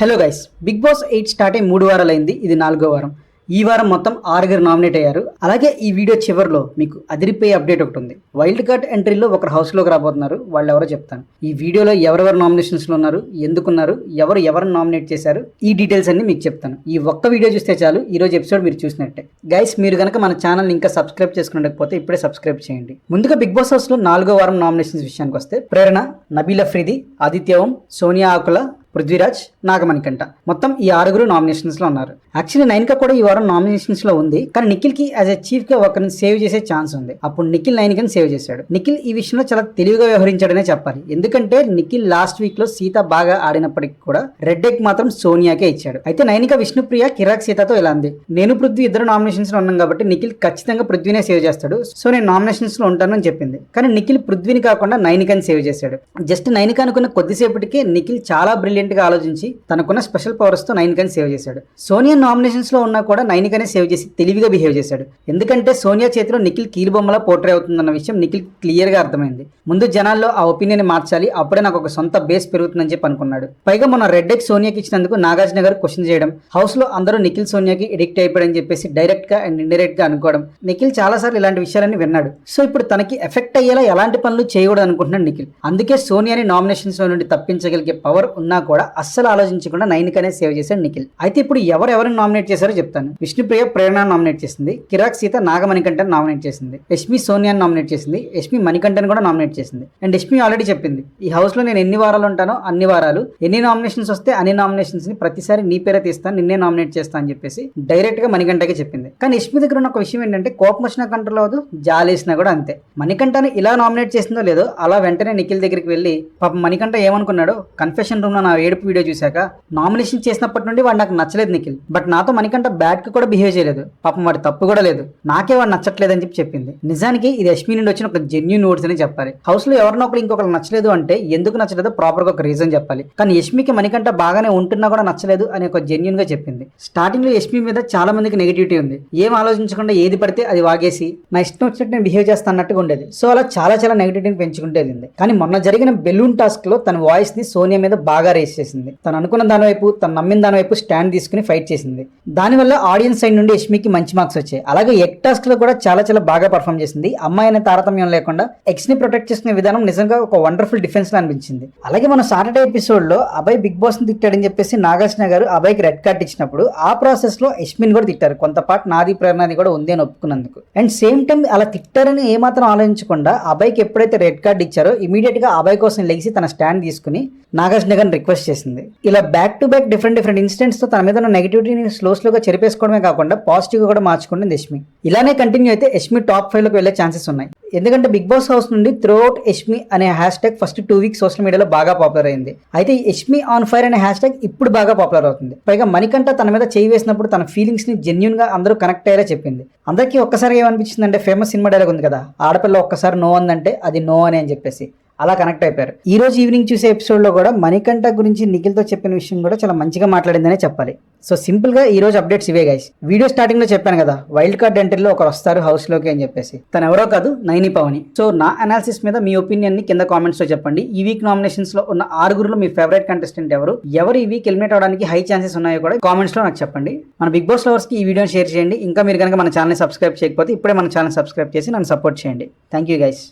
Hello guys Big Boss eight start అయ్యి మూడు వారాలైంది ఇది నాలుగో వారం. ఈ వారం మొత్తం ఆరుగురు నామినేట్ అయ్యారు. అలాగే ఈ వీడియో చివరిలో మీకు అదిరిపోయే అప్డేట్ ఒకటి ఉంది. వైల్డ్ కార్డ్ ఎంట్రీలో ఒకరు హౌస్లోకి రాబోతున్నారు వాళ్ళు ఎవరో చెప్తాను. ఈ వీడియోలో ఎవరెవరు నామినేషన్స్లో ఉన్నారు ఎందుకున్నారు ఎవరు ఎవరు నామినేట్ చేశారు ఈ డీటెయిల్స్ అన్ని మీకు చెప్తాను. ఈ ఒక్క వీడియో చూస్తే చాలు ఈ రోజు ఎపిసోడ్ మీరు చూసినట్టే. గైస్ మీరు కనుక మన ఛానల్ ఇంకా సబ్స్క్రైబ్ చేసుకునకపోతే ఇప్పుడే సబ్స్క్రైబ్ చేయండి. ముందుగా బిగ్ బాస్ హౌస్లో నాలుగో వారం నామినేషన్స్ విషయానికి వస్తే ప్రేరణ నబీల్ అఫ్రీది ఆదిత్యవం సోనియా ఆకుల పృథ్వీరాజ్ నాగమణికంట మొత్తం ఈ ఆరుగురు నామినేషన్స్లో ఉన్నారు. యాక్చువల్లీ నైన్కా కూడా ఈ వారం నామినేషన్స్లో ఉంది. కానీ నిఖిల్కి యాజ్ ఎ చీఫ్గా ఒకరిని సేవ్ చేసే ఛాన్స్ ఉంది. అప్పుడు నిఖిల్ నైన్కని సేవ్ చేశాడు. నిఖిల్ ఈ విషయంలో చాలా తెలివిగా వ్యవహరించాడనే చెప్పాలి. ఎందుకంటే నిఖిల్ లాస్ట్ వీక్లో సీత బాగా ఆడినప్పటికీ కూడా రెడ్ ఎక్ మాత్రం సోనియాకే ఇచ్చాడు. అయితే నైనిక విష్ణుప్రియ కిరాక్ సీతతో ఇలా ఉంది? నేను పృథ్వీ ఇద్దరు నామినేషన్స్లో ఉన్నాం కాబట్టి నిఖిల్ ఖచ్చితంగా పృథ్వీనే సేవ్ చేస్తాడు. సో నేను నామినేషన్స్లో ఉంటానని చెప్పింది. కానీ నిఖిల్ పృథ్వీని కాకుండా నైనికని సేవ్ చేశాడు. జస్ట్ నైనిక అనుకున్న కొద్దిసేపటికే నిఖిల్ చాలా బ్రిలియంట్గా ఆలోచించి తనకున్న స్పెషల్ పవర్స్తో నైనికని సేవ్ చేశాడు. సోనియా నామినేషన్స్లో ఉన్నా కూడా నైనికనే సేవ్ చేసి తెలివిగా బిహేవ్ చేశాడు. ఎందుకంటే సోనియా చేతిలో నిఖిల్ కీలుబొమ్మలా పోర్ట్రే అవుతుందన్న విషయం నిఖిల్ క్లియర్గా అర్థమైంది. ముందు జనాల్లో ఆ ఒపీనియన్ మార్చాలి అప్పుడే నాకు ఒక సొంత బేస్ పెరుగుతుందని చెప్పి అనుకున్నాడు. పైగా మన రెడ్ ఎక్ సోనియాకి ఇచ్చినందుకు నాగార్జున గారు క్వశ్చన్ చేయడం హౌస్లో అందరూ నిఖిల్ సోనియాకి ఎడిక్ట్ అయిపోయాడని చెప్పేసి డైరెక్ట్గా అండ్ ఇండైరెక్ట్గా అనుకోవడం నిఖిల్ చాలా సార్లు ఇలాంటి విషయాలని విన్నాడు. సో ఇప్పుడు తనకి ఎఫెక్ట్ అయ్యేలా ఎలాంటి పనులు చేయకూడదు అనుకుంటున్నాడు నిఖిల్. అందుకే సోనియాని నామినేషన్స్లో నుండి తప్పించగలిగే పవర్ ఉన్నా కూడా అస్సలు ఆలోచించకుండా నైనికనే సేవ్ చేశాడు నిఖిల్. అయితే ఇప్పుడు ఎవరెవరిని నామినేట్ చేశారో చెప్తాను. విష్ణుప్రియ ప్రేరణ నామినేట్ చేసింది. కిరాక్ సీత నాగమణికంఠన్ నామినేట్ చేసింది. యష్మి సోనియాని నామినేట్ చేసింది. యష్మి మణికంఠన్ కూడా నామినేట్ చేసింది. అండ్ యష్మి ఆల్రెడీ చెప్పింది. ఈ హౌస్లో నేను ఎన్ని వారాలు ఉంటానో అన్ని వారాలు. ఎన్ని నామినేషన్స్ వస్తే అన్ని నామినేషన్స్ని ప్రతిసారి నీ పేరే తీస్తాను నిన్నే నామినేట్ చేస్తాను అని చెప్పేసి డైరెక్ట్గా మణికంఠకే చెప్పింది. కానీ యష్మి దగ్గర ఉన్న ఒక విషయం ఏంటంటే కోపం వచ్చినా కంట్రోల్ అవ్వదు జాలేసినా కూడా అంతే. మణికంఠని ఇలా నామినేట్ చేసిందో లేదో అలా వెంటనే నిఖిల్ దగ్గరికి వెళ్ళి పాప మణికంఠ ఏమనుకున్నాడో కన్ఫెషన్ రూమ్లో నా ఏడుపు వీడియో చూశాక నామినేషన్ చేసినప్పటి నుండి వాడు నాకు నచ్చలేదు నిఖిల్. బట్ నాతో మణికంఠ బ్యాడ్కి కూడా బిహేవ్ చేయలేదు. పాపం వాడి తప్పు కూడా లేదు. నాకే వాడు నచ్చట్లేదని చెప్పి చెప్పింది. నిజానికి ఇది యష్మి నుండి వచ్చిన ఒక జెన్యున్ వర్డ్స్ అని చెప్పాలి. హౌస్లో ఎవరినో ఒకరు ఇంకొకరు నచ్చలేదు అంటే ఎందుకు నచ్చలేదో ప్రాపర్గా ఒక రీజన్ చెప్పాలి. కానీ యష్మికి మనికంట బాగానే ఉంటున్నా కూడా నచ్చలేదు అని ఒక జెన్యున్గా చెప్పింది. స్టార్టింగ్లో యష్మి మీద చాలా మందికి నెగిటివిటీ ఉంది. ఏం ఆలోచించకుండా ఏది పడితే అది వాగేసి నా ఇష్టం వచ్చినట్టు నేను బిహేవ్ చేస్తాను అన్నట్టుగా ఉండేది. సో అలా చాలా చాలా నెగిటివిటీని పెంచుకుంటే వెళ్ళింది. కానీ మొన్న జరిగిన బెలూన్ టాస్క్లో తన వాయిస్ని సోనియా మీద బాగా రేస్ చేసింది. తన అనుకున్న దాని వైపు తను నమ్మిన దాని వైపు స్టాండ్ తీసుకుని ఫైట్ చేసింది. దానివల్ల ఆడియన్స్ సైడ్ నుండి యష్మికి మంచి మార్క్స్ వచ్చాయి. అలాగే ఎక్ టాస్క్లో కూడా చాలా చాలా బాగా పర్ఫామ్ చేసింది. అమ్మాయి అనే తారతమ్యం లేకుండా ఎక్స్ని ప్రొటెక్ట్ చేసుకునే విధానం నిజంగా ఒక వండర్ఫుల్ డిఫెన్స్ లా అనిపించింది. అలాగే మన సాటర్డే ఎపిసోడ్లో అభయ్ బిగ్ బాస్ని తిట్టాడని చెప్పేసి నాగార్జున గారు అభయ్కి రెడ్ కార్డ్ ఇచ్చినప్పుడు ఆ ప్రాసెస్లో యష్మిన్ కూడా తిట్టారు. కొంత పాటు నాది ప్రేరణది కూడా ఉంది అని ఒప్పుకున్నందుకు. అండ్ సేమ్ టైం అలా తిట్టారని ఏమాత్రం ఆలోచించకుండా అభయ్కి ఎప్పుడైతే రెడ్ కార్డ్ ఇచ్చారో ఇమీడియట్గా అభయ్ కోసం లెగిసి తన స్టాండ్ తీసుకుని నాగార్జున గారిని రిక్వెస్ట్ చేసింది. ఇలా back to back different different ఇన్సిడెంట్స్తో తన మీద ఉన్న నెగిటివిటీని స్లో స్లోగా చెరిపేసుకోవడమే కాకుండా పాజిటివ్గా కూడా మార్చుకుంటుంది యష్మి. ఇలానే కంటిన్యూ అయితే యష్మి టాప్ ఫైవ్లోకి వెళ్ళే ఛాన్సెస్ ఉన్నాయి. ఎందుకంటే బిగ్ బాస్ హౌస్ నుండి త్రూఅవుట్ యష్మి అనే hashtag first two weeks social మీడియాలో బాగా పాపులర్ అయింది. అయితే యష్మి ఆన్ ఫైర్ అనే హ్యాష్ ట్యాగ్ ఇప్పుడు బాగా పాపులర్ అవుతుంది. పైగా మణికంఠ తన మీద చేయి వేసినప్పుడు తన ఫీలింగ్స్ని జెన్యున్గా అందరూ కనెక్ట్ అయ్యేలా చెప్పింది. అందరికీ ఒక్కసారి ఏమనిపించింది అంటే ఫేమస్ సినిమా డైలాగ్ ఉంది కదా ఆడపిల్ల ఒక్కసారి నో అందంటే అది నో అని అని చెప్పేసి. అలా కనెక్ట్ అయిపోయారు. ఈ రోజు ఈవినింగ్ చూసే ఎపిసోడ్లో కూడా మణికంఠ గురించి నిఖిల్తో చెప్పిన విషయం కూడా చాలా మంచిగా మాట్లాడిందనే చెప్పాలి. సో సింపుల్గా ఈ రోజు అప్డేట్స్ ఇవే గైస్ వీడియో స్టార్టింగ్లో చెప్పాను కదా వైల్డ్ కార్డ్ ఎంట్రీలో ఒకరు వస్తారు హౌస్లోకి అని చెప్పేసి. తను ఎవరో కాదు నైని పవని. సో నా అనాలిసిస్ మీద మీ ఒపీనియన్ని కింద కామెంట్స్లో చెప్పండి. ఈ వీక్ నామినేషన్స్లో ఉన్న ఆరుగురులో మీ ఫేవరెట్ కంటెస్టెంట్ ఎవరు? ఎవరు ఈ వీక్ ఎలిమినేట్ అవడానికి హై ఛాన్సెస్ ఉన్నాయో కూడా కామెంట్స్లో నాకు చెప్పండి. మన బిగ్ బాస్ లవర్స్కి ఈ వీడియోని షేర్ చేయండి. ఇంకా మీరు కనుక మన ఛానల్ సబ్స్క్రైబ్ చేయకపోతే ఇప్పుడే మన ఛానల్ సబ్స్క్రైబ్ చేసి నన్ను సపోర్ట్ చేయండి. Thank you guys